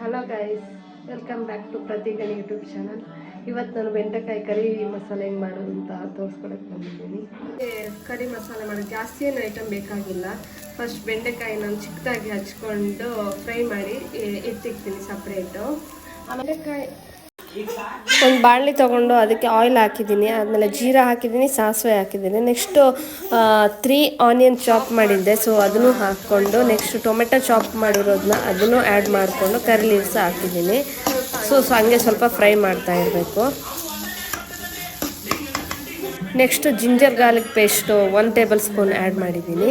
Hello guys welcome back to ಪ್ರತಿಗಣಿ YouTube channel ಇವತ್ತು ನಾನು ಬೆಂಡೆಕಾಯಿ ಕರಿ ಮಸಾಲೆ ಹೆಂಗೆ ಮಾಡೋದು ಅಂತ ತೋರಿಸ್ಕೊಡಕ್ಕೆ ಬಂದಿದ್ದೀನಿ ಕರಿ ಮಸಾಲೆ ಮಾಡೋಕ್ಕೆ ಜಾಸ್ತಿ ಏನು ಐಟಮ್ ಬೇಕಾಗಿಲ್ಲ. ಫಸ್ಟ್ ಬೆಂಡೆಕಾಯಿ ನಾನು ಚಿಕ್ಕದಾಗಿ ಹಚ್ಕೊಂಡು ಫ್ರೈ ಮಾಡಿ ಎತ್ತಿಕ್ತೀನಿ ಸಪ್ರೇಟು ಆಮೇಲೆ ಕಾಯಿ ಒಂದು ಬಾಣಲಿ ತೊಗೊಂಡು ಅದಕ್ಕೆ ಆಯಿಲ್ ಹಾಕಿದ್ದೀನಿ, ಆದಮೇಲೆ ಜೀರಾ ಹಾಕಿದ್ದೀನಿ, ಸಾಸಿವೆ ಹಾಕಿದ್ದೀನಿ. ನೆಕ್ಸ್ಟು ತ್ರೀ ಆನಿಯನ್ ಚಾಪ್ ಮಾಡಿದ್ದೆ. ಸೊ ಅದನ್ನು ಹಾಕ್ಕೊಂಡು ನೆಕ್ಸ್ಟ್ ಟೊಮೆಟೊ ಚಾಪ್ ಮಾಡಿರೋದನ್ನ ಅದನ್ನು ಆ್ಯಡ್ ಮಾಡಿಕೊಂಡು ಕರಿ ಲೀವ್ಸ್ ಹಾಕಿದ್ದೀನಿ. ಸೊ ಸೊ ಹಂಗೆ ಸ್ವಲ್ಪ ಫ್ರೈ ಮಾಡ್ತಾ ಇರಬೇಕು. Next ginger garlic paste one tablespoon add ಮಾಡಿದ್ದೀನಿ.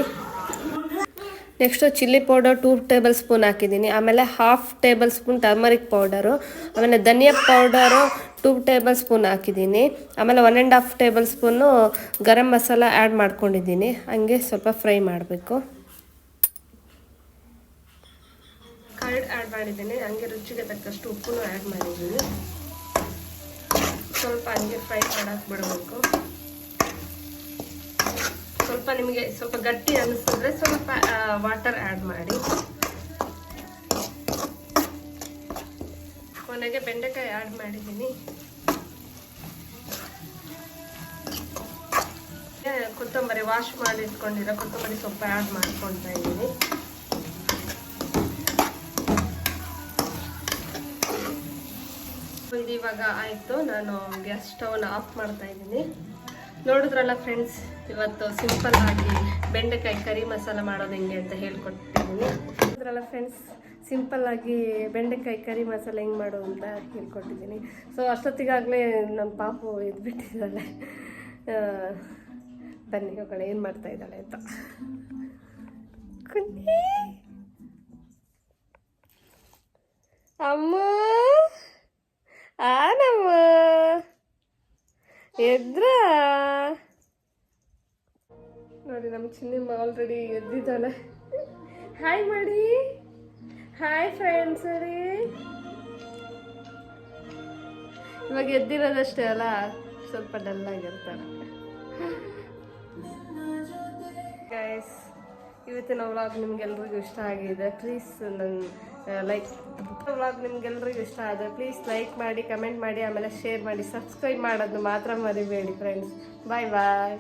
Next chilli powder two tablespoon ಹಾಕಿದ್ದೀನಿ. ಆಮೇಲೆ half tablespoon turmeric powder. ಆಮೇಲೆ ಧನಿಯಾ ಪೌಡರು ಟೂ ಟೇಬಲ್ ಸ್ಪೂನ್ ಹಾಕಿದ್ದೀನಿ. ಆಮೇಲೆ one and half tablespoon garam masala add ಮಾಡ್ಕೊಂಡಿದ್ದೀನಿ. ಹಂಗೆ ಸ್ವಲ್ಪ ಫ್ರೈ ಮಾಡಬೇಕು. ಕರ್ಡ್ ಆ್ಯಡ್ ಮಾಡಿದ್ದೀನಿ. ಹಂಗೆ ರುಚಿಗೆ ತಕ್ಕಷ್ಟು ಉಪ್ಪು ಆ್ಯಡ್ ಮಾಡಿದ್ದೀನಿ. ಸ್ವಲ್ಪ ಹಂಗೆ ಫ್ರೈ ಮಾಡಕ್ಕೆ ಬಿಡಬೇಕು ಸ್ವಲ್ಪ ನಿಮಗೆ ಸ್ವಲ್ಪ ಗಟ್ಟಿ ಅನಿಸಿದ್ರೆ ಸ್ವಲ್ಪ ವಾಟರ್ ಆ್ಯಡ್ ಮಾಡಿ. ಕೊನೆಗೆ ಬೆಂಡೆಕಾಯಿ ಆ್ಯಡ್ ಮಾಡಿದ್ದೀನಿ. ಕೊತ್ತಂಬರಿ ವಾಶ್ ಮಾಡಿ ಇಟ್ಕೊಂಡಿರೋ ಕೊತ್ತಂಬರಿ ಸೊಪ್ಪು ಆ್ಯಡ್ ಮಾಡ್ಕೊಳ್ತಾ ಇದ್ದೀನಿ. ಇದು ಇವಾಗ ಆಯಿತು. ನಾನು ಗ್ಯಾಸ್ ಸ್ಟವ್ನ ಆಫ್ ಮಾಡ್ತಾ ಇದ್ದೀನಿ. ನೋಡಿದ್ರಲ್ಲ ಫ್ರೆಂಡ್ಸ್ ಇವತ್ತು ಸಿಂಪಲ್ ಆಗಿ ಬೆಂಡೆಕಾಯಿ ಕರಿ ಮಸಾಲ ಮಾಡೋದು ಹೆಂಗೆ ಅಂತ ಹೇಳ್ಕೊಟ್ಟಿದ್ದೀನಿ ನೋಡಿದ್ರಲ್ಲ ಫ್ರೆಂಡ್ಸ್ ಸಿಂಪಲ್ ಆಗಿ ಬೆಂಡೆಕಾಯಿ ಕರಿ ಮಸಾಲ ಹೆಂಗೆ ಮಾಡು ಅಂತ ಹೇಳ್ಕೊಟ್ಟಿದ್ದೀನಿ ಸೊ ಅಷ್ಟೊತ್ತಿಗಾಗಲೇ ನಮ್ಮ ಪಾಪು ಇದು ಬಿಟ್ಟಿದ್ದಾಳೆ ಬನ್ನಿ ಹೋಗೋಣ, ಏನು ಮಾಡ್ತಾ ಇದ್ದಾಳೆ ಅಂತ. ಅಮ್ಮ! ಆನಮ್ಮ! ಎದ್ರ? ನೋಡಿ ನಮ್ಮ ಚಿನ್ನಿಮ್ಮ ಆಲ್ರೆಡಿ ಎದ್ದಿದ್ದಾನೆ ಹಾಯ್ ಮಾಡಿ. ಹಾಯ್ ಫ್ರೆಂಡ್ಸ್ ರೀ ಇವಾಗ ಎದ್ದಿರೋದಷ್ಟೇ ಅಲ್ಲ? ಸ್ವಲ್ಪ ಡಲ್ ಆಗಿರ್ತಾರೆ ಗೈಸ್ ಇವತ್ತಿನ ವ್ಲಾಗ್ ನಿಮ್ಗೆಲ್ರಿಗೂ ಇಷ್ಟ ಆಗಿದೆ ಪ್ಲೀಸ್ ನನ್ನ ಲೈಕ್ ವ್ಲಾಗ್ ನಿಮ್ಗೆಲ್ರಿಗೂ ಇಷ್ಟ ಆದ ಪ್ಲೀಸ್ ಲೈಕ್ ಮಾಡಿ ಕಮೆಂಟ್ ಮಾಡಿ, ಆಮೇಲೆ ಶೇರ್ ಮಾಡಿ ಸಬ್ಸ್ಕ್ರೈಬ್ ಮಾಡೋದು ಮಾತ್ರ ಮರಿಬೇಡಿ ಫ್ರೆಂಡ್ಸ್ ಬಾಯ್ ಬಾಯ್